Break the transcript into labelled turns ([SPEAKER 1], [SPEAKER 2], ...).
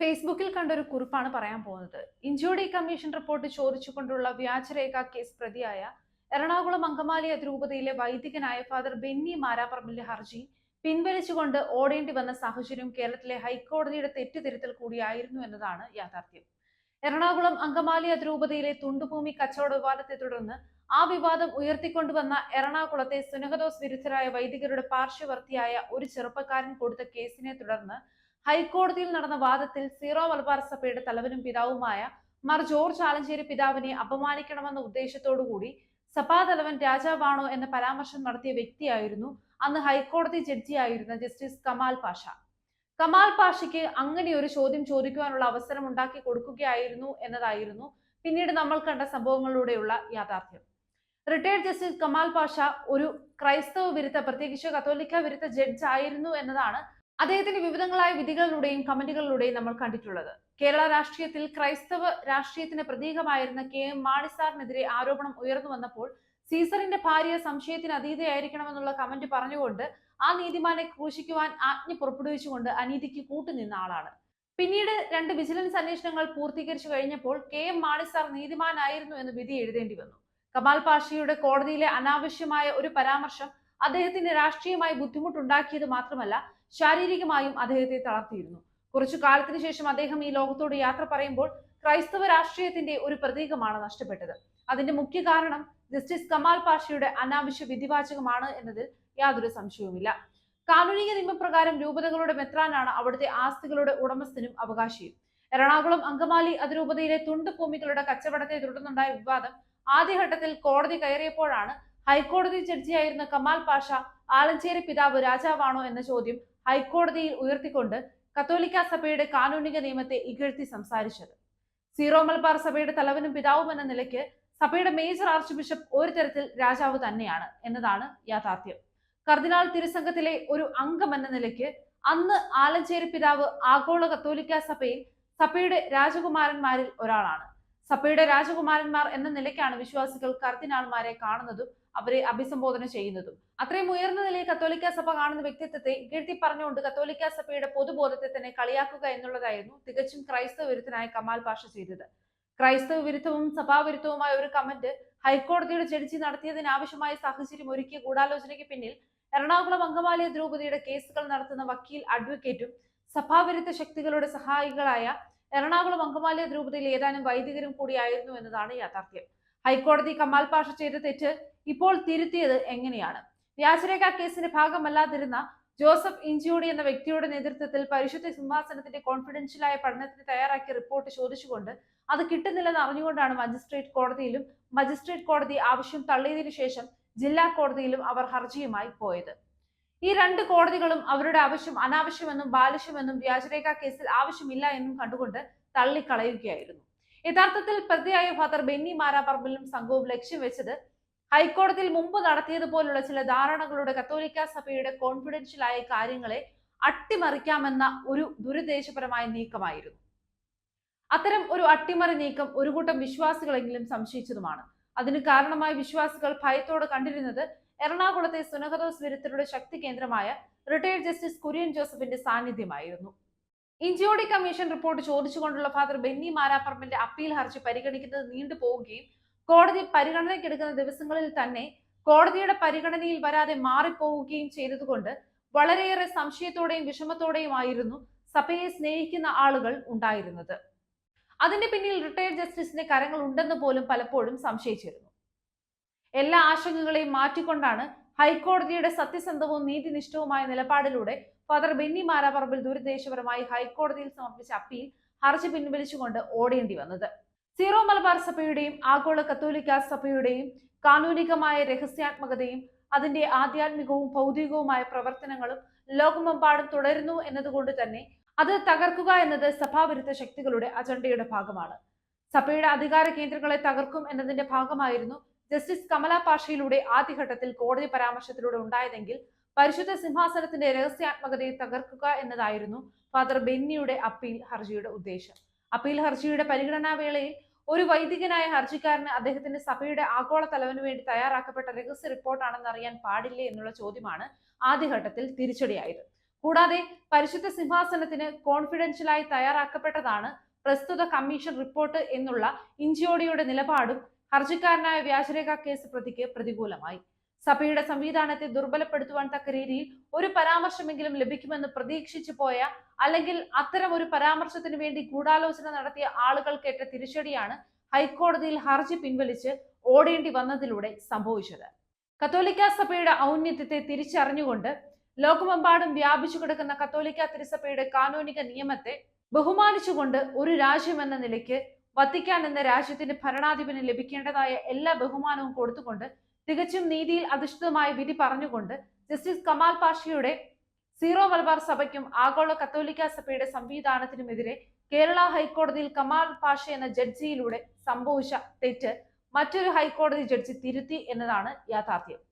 [SPEAKER 1] ഫേസ്ബുക്കിൽ കണ്ട ഒരു കുറിപ്പാണ് പറയാൻ പോകുന്നത്. ഇഞ്ചോടി കമ്മീഷൻ റിപ്പോർട്ട് ചോദിച്ചുകൊണ്ടുള്ള വ്യാജരേഖ കേസ് പ്രതിയായ എറണാകുളം അങ്കമാലി അതിരൂപതയിലെ വൈദികനായ ഫാദർ ബെന്നി മാരാപ്പറമ്പിന്റെ ഹർജി പിൻവലിച്ചുകൊണ്ട് ഓടേണ്ടി വന്ന സാഹചര്യം കേരളത്തിലെ ഹൈക്കോടതിയുടെ തെറ്റുതിരുത്തൽ കൂടിയായിരുന്നു എന്നതാണ് യാഥാർത്ഥ്യം. എറണാകുളം അങ്കമാലി അതിരൂപതയിലെ തുണ്ടുഭൂമി കച്ചവട വിവാദത്തെ തുടർന്ന് ആ വിവാദം ഉയർത്തിക്കൊണ്ടുവന്ന എറണാകുളത്തെ സുനഹദോസ് വിരുദ്ധരായ വൈദികരുടെ പാർശ്വവർത്തിയായ ഒരു ചെറുപ്പക്കാരൻ കൊടുത്ത കേസിനെ തുടർന്ന് ഹൈക്കോടതിയിൽ നടന്ന വാദത്തിൽ സീറോ മലബാർ സഭയുടെ തലവനും പിതാവുമായ മാർ ജോർജ് ആലഞ്ചേരി പിതാവിനെ അപമാനിക്കണമെന്ന ഉദ്ദേശത്തോടുകൂടി സഭാതലവൻ രാജാവാണോ എന്ന പരാമർശം നടത്തിയ വ്യക്തിയായിരുന്നു അന്ന് ഹൈക്കോടതി ജഡ്ജിയായിരുന്ന ജസ്റ്റിസ് കമാൽ പാഷ. കമാൽ പാഷയ്ക്ക് അങ്ങനെ ഒരു ചോദ്യം ചോദിക്കുവാനുള്ള അവസരം ഉണ്ടാക്കി കൊടുക്കുകയായിരുന്നു എന്നതായിരുന്നു പിന്നീട് നമ്മൾ കണ്ട സംഭവങ്ങളിലൂടെയുള്ള യാഥാർത്ഥ്യം. റിട്ടയർഡ് ജസ്റ്റിസ് കമാൽ പാഷ ഒരു ക്രൈസ്തവ വിരുദ്ധ പ്രത്യേകിച്ച് കത്തോലിക്ക വിരുദ്ധ ജഡ്ജ് ആയിരുന്നു എന്നതാണ് അദ്ദേഹത്തിന്റെ വിവിധങ്ങളായ വിധികളിലൂടെയും കമന്റുകളിലൂടെയും നമ്മൾ കണ്ടിട്ടുള്ളത്. കേരള രാഷ്ട്രീയത്തിൽ ക്രൈസ്തവ രാഷ്ട്രീയത്തിന്റെ പ്രതീകമായിരുന്ന കെ എം മാണിസാറിനെതിരെ ആരോപണം ഉയർന്നു വന്നപ്പോൾ സീസറിന്റെ ഭാര്യ സംശയത്തിന് അതീതയായിരിക്കണമെന്നുള്ള കമന്റ് പറഞ്ഞുകൊണ്ട് ആ നീതിമാനെ ക്രൂശിക്കുവാൻ ആജ്ഞ പുറപ്പെടുവിച്ചുകൊണ്ട് അനീതിക്ക് കൂട്ടുനിന്ന ആളാണ്. പിന്നീട് രണ്ട് വിജിലൻസ് അന്വേഷണങ്ങൾ പൂർത്തീകരിച്ചു കഴിഞ്ഞപ്പോൾ കെ എം മാണിസാർ നീതിമാനായിരുന്നു എന്ന് വിധി എഴുതേണ്ടി വന്നു. കമാൽ പാഷയുടെ കോടതിയിലെ അനാവശ്യമായ ഒരു പരാമർശം അദ്ദേഹത്തിന് രാഷ്ട്രീയമായി ബുദ്ധിമുട്ടുണ്ടാക്കിയത് മാത്രമല്ല ശാരീരികമായും അദ്ദേഹത്തെ തളർത്തിയിരുന്നു. കുറച്ചു കാലത്തിന് ശേഷം അദ്ദേഹം ഈ ലോകത്തോട് യാത്ര പറയുമ്പോൾ ക്രൈസ്തവ രാഷ്ട്രീയത്തിന്റെ ഒരു പ്രതീകമാണ് നഷ്ടപ്പെട്ടത്. അതിന്റെ മുഖ്യ കാരണം ജസ്റ്റിസ് കമാൽ പാഷയുടെ അനാവശ്യ വിധിവാചകമാണ് എന്നതിൽ യാതൊരു സംശയവുമില്ല. കാനൂനിക നിയമപ്രകാരം രൂപതകളുടെ മെത്രാനാണ് അവിടുത്തെ ആസ്തികളുടെ ഉടമസ്ഥനും അവകാശിയും. എറണാകുളം അങ്കമാലി അതിരൂപതയിലെ തുണ്ട് ഭൂമികളുടെ കച്ചവടത്തെ തുടർന്നുണ്ടായ വിവാദം ആദ്യഘട്ടത്തിൽ കോടതി കയറിയപ്പോഴാണ് ഹൈക്കോടതി ജഡ്ജിയായിരുന്ന കമാൽ പാഷ ആലഞ്ചേരി പിതാവ് രാജാവാണോ എന്ന ചോദ്യം ഹൈക്കോടതിയിൽ ഉയർത്തിക്കൊണ്ട് കത്തോലിക്ക സഭയുടെ കാനൂനിക നിയമത്തെ ഇകഴ്ത്തി സംസാരിച്ചത്. സീറോ മലബാർ സഭയുടെ തലവനും പിതാവും എന്ന നിലയ്ക്ക് സഭയുടെ മേജർ ആർച്ച് ബിഷപ്പ് ഒരു തരത്തിൽ രാജാവ് തന്നെയാണ് എന്നതാണ് യാഥാർത്ഥ്യം. കർദിനാൾ തിരുസംഘത്തിലെ ഒരു അംഗം എന്ന നിലയ്ക്ക് അന്ന് ആലഞ്ചേരി പിതാവ് ആഗോള കത്തോലിക്ക സഭയിൽ സഭയുടെ രാജകുമാരന്മാരിൽ ഒരാളാണ്. സഭയുടെ രാജകുമാരന്മാർ എന്ന നിലയ്ക്കാണ് വിശ്വാസികൾ കർദിനാൾമാരെ കാണുന്നതും അവരെ അഭിസംബോധന ചെയ്യുന്നതും. അത്രയും ഉയർന്ന നിലയിൽ കത്തോലിക്ക സഭ കാണുന്ന വ്യക്തിത്വത്തെ ഇകഴ്ത്തി പറഞ്ഞുകൊണ്ട് കത്തോലിക്ക സഭയുടെ പൊതുബോധത്തെ തന്നെ കളിയാക്കുക എന്നുള്ളതായിരുന്നു തികച്ചും ക്രൈസ്തവ വിരുദ്ധനായ കമാൽ പാഷ ചെയ്തത്. ക്രൈസ്തവ വിരുദ്ധവും സഭാവിരുദ്ധവുമായ ഒരു കമന്റ് ഹൈക്കോടതിയുടെ ജഡ്ജി നടത്തിയതിന് ആവശ്യമായ സാഹചര്യം ഒരുക്കിയ ഗൂഢാലോചനയ്ക്ക് പിന്നിൽ എറണാകുളം അങ്കമാലി ദ്രൗപതിയുടെ കേസുകൾ നടത്തുന്ന വക്കീൽ അഡ്വക്കേറ്റും സഭാവിരുദ്ധ ശക്തികളുടെ സഹായികളായ എറണാകുളം അങ്കമാലി ദ്രൗപതിയിൽ ഏതാനും വൈദികരും കൂടിയായിരുന്നു എന്നതാണ് യാഥാർത്ഥ്യം. ഹൈക്കോടതി കമാൽ പാഷ ചെയ്ത തെറ്റ് ഇപ്പോൾ തിരുത്തിയത് എങ്ങനെയാണ്? വ്യാജരേഖ കേസിന്റെ ഭാഗമല്ലാതിരുന്ന ജോസഫ് ഇഞ്ചിയോടി എന്ന വ്യക്തിയുടെ നേതൃത്വത്തിൽ പരിശുദ്ധ സിംഹാസനത്തിന്റെ കോൺഫിഡൻഷ്യലായ പഠനത്തിന് തയ്യാറാക്കിയ റിപ്പോർട്ട് ചോദിച്ചുകൊണ്ട് അത് കിട്ടുന്നില്ലെന്ന് അറിഞ്ഞുകൊണ്ടാണ് മജിസ്ട്രേറ്റ് കോടതിയിലും മജിസ്ട്രേറ്റ് കോടതി ആവശ്യം തള്ളിയതിനു ശേഷം ജില്ലാ കോടതിയിലും അവർ ഹർജിയുമായി പോയത്. ഈ രണ്ട് കോടതികളും അവരുടെ ആവശ്യം അനാവശ്യമെന്നും ബാലിഷ്യമെന്നും വ്യാജരേഖ കേസിൽ ആവശ്യമില്ല എന്നും കണ്ടുകൊണ്ട് തള്ളിക്കളയുകയായിരുന്നു. യഥാർത്ഥത്തിൽ പ്രതിയായ ഫാദർ ബെന്നി മാരാപ്പറമ്പിലും സംഘവും ലക്ഷ്യം വെച്ചത് ഹൈക്കോടതിയിൽ മുമ്പ് നടത്തിയതുപോലുള്ള ചില ധാരണകളുടെ കത്തോലിക്ക സഭയുടെ കോൺഫിഡൻഷ്യലായ കാര്യങ്ങളെ അട്ടിമറിക്കാമെന്ന ഒരു ദുരുദ്ദേശപരമായ നീക്കമായിരുന്നു. അത്തരം ഒരു അട്ടിമറി നീക്കം ഒരു കൂട്ടം വിശ്വാസികളെങ്കിലും സംശയിച്ചതുമാണ്. അതിന് കാരണമായി വിശ്വാസികൾ ഭയത്തോടെ കണ്ടിരുന്നത് എറണാകുളത്തെ സുനഹദോസ് വിരുദ്ധരുടെ ശക്തി കേന്ദ്രമായ റിട്ടയർഡ് ജസ്റ്റിസ് കുര്യൻ ജോസഫിന്റെ സാന്നിധ്യമായിരുന്നു. ഇഞ്ചിയോടി കമ്മീഷൻ റിപ്പോർട്ട് ചോദിച്ചുകൊണ്ടുള്ള ഫാദർ ബെന്നി മാരാപ്പറമ്പിന്റെ അപ്പീൽ ഹർജി പരിഗണിക്കുന്നത് നീണ്ടുപോവുകയും കോടതി പരിഗണനയ്ക്ക് എടുക്കുന്ന ദിവസങ്ങളിൽ തന്നെ കോടതിയുടെ പരിഗണനയിൽ വരാതെ മാറിപ്പോവുകയും ചെയ്തതുകൊണ്ട് വളരെയേറെ സംശയത്തോടെയും വിഷമത്തോടെയുമായിരുന്നു സഭയെ സ്നേഹിക്കുന്ന ആളുകൾ ഉണ്ടായിരുന്നത്. അതിന്റെ പിന്നിൽ റിട്ടയർഡ് ജസ്റ്റിസിന്റെ കരങ്ങൾ ഉണ്ടെന്ന് പോലും പലപ്പോഴും സംശയിച്ചിരുന്നു. എല്ലാ ആശങ്കകളെയും മാറ്റിക്കൊണ്ടാണ് ഹൈക്കോടതിയുടെ സത്യസന്ധവും നീതിനിഷ്ഠവുമായ നിലപാടിലൂടെ ഫാദർ ബെന്നി മാരാപറമ്പിൽ ദുരുദ്ദേശപരമായി ഹൈക്കോടതിയിൽ സമർപ്പിച്ച അപ്പീൽ ഹർജി പിൻവലിച്ചുകൊണ്ട് ഓടേണ്ടി വന്നത്. സീറോ മലബാർ സഭയുടെയും ആഗോള കത്തോലിക്ക സഭയുടെയും കാനൂനികമായ രഹസ്യാത്മകതയും അതിന്റെ ആധ്യാത്മികവും ഭൗതികവുമായ പ്രവർത്തനങ്ങളും ലോകമെമ്പാടും തുടരുന്നു എന്നതുകൊണ്ട് തന്നെ അത് തകർക്കുക എന്നത് സഭാവിരുദ്ധ ശക്തികളുടെ അജണ്ടയുടെ ഭാഗമാണ്. സഭയുടെ അധികാര കേന്ദ്രങ്ങളെ തകർക്കും എന്നതിന്റെ ഭാഗമായിരുന്നു ജസ്റ്റിസ് കമല പാഷയിലൂടെ ആദ്യഘട്ടത്തിൽ കോടതി പരാമർശത്തിലൂടെ ഉണ്ടായതെങ്കിൽ പരിശുദ്ധ സിംഹാസനത്തിന്റെ രഹസ്യാത്മകതയെ തകർക്കുക എന്നതായിരുന്നു ഫാദർ ബെന്നിയുടെ അപ്പീൽ ഹർജിയുടെ ഉദ്ദേശം. അപ്പീൽ ഹർജിയുടെ പരിഗണനാ വേളയിൽ ഒരു വൈദികനായ ഹർജിക്കാരന് അദ്ദേഹത്തിന്റെ സഭയുടെ ആഗോള തലവന് വേണ്ടി തയ്യാറാക്കപ്പെട്ട രഹസ്യ റിപ്പോർട്ടാണെന്ന് അറിയാൻ പാടില്ലേ എന്നുള്ള ചോദ്യമാണ് ആദ്യഘട്ടത്തിൽ തിരിച്ചടിയായത്. കൂടാതെ പരിശുദ്ധ സിംഹാസനത്തിന് കോൺഫിഡൻഷ്യലായി തയ്യാറാക്കപ്പെട്ടതാണ് പ്രസ്തുത കമ്മീഷൻ റിപ്പോർട്ട് എന്നുള്ള ഇഞ്ചിയോടിയുടെ നിലപാടും ഹർജിക്കാരനായ വ്യാജരേഖ കേസ് പ്രതിക്ക് പ്രതികൂലമായി. സഭയുടെ സംവിധാനത്തെ ദുർബലപ്പെടുത്തുവാൻ തക്ക രീതിയിൽ ഒരു പരാമർശമെങ്കിലും ലഭിക്കുമെന്ന് പ്രതീക്ഷിച്ചു പോയ അല്ലെങ്കിൽ അത്തരം ഒരു പരാമർശത്തിന് വേണ്ടി ഗൂഢാലോചന നടത്തിയ ആളുകൾക്കേറ്റ തിരിച്ചടിയാണ് ഹൈക്കോടതിയിൽ ഹർജി പിൻവലിച്ച് ഓടേണ്ടി വന്നതിലൂടെ സംഭവിച്ചത്. കത്തോലിക്ക സഭയുടെ ഔന്നത്യത്തെ തിരിച്ചറിഞ്ഞുകൊണ്ട് ലോകമെമ്പാടും വ്യാപിച്ചു കിടക്കുന്ന കത്തോലിക്ക തിരുസഭയുടെ കാനോനിക നിയമത്തെ ബഹുമാനിച്ചുകൊണ്ട് ഒരു രാജ്യം എന്ന നിലയ്ക്ക് വത്തിക്കാൻ എന്ന രാജ്യത്തിന്റെ ഭരണാധിപന് ലഭിക്കേണ്ടതായ എല്ലാ ബഹുമാനവും കൊടുത്തുകൊണ്ട് തികച്ചും നീതിയിൽ അധിഷ്ഠിതമായ വിധി പറഞ്ഞുകൊണ്ട് ജസ്റ്റിസ് കമാൽ പാഷയുടെ സീറോ മലബാർ സഭയ്ക്കും ആഗോള കത്തോലിക്ക സഭയുടെ സംവിധാനത്തിനുമെതിരെ കേരള ഹൈക്കോടതിയിൽ കമാൽ പാഷ എന്ന ജഡ്ജിയിലൂടെ സംഭവിച്ച തെറ്റ് മറ്റൊരു ഹൈക്കോടതി ജഡ്ജി തിരുത്തി എന്നതാണ് യാഥാർത്ഥ്യം.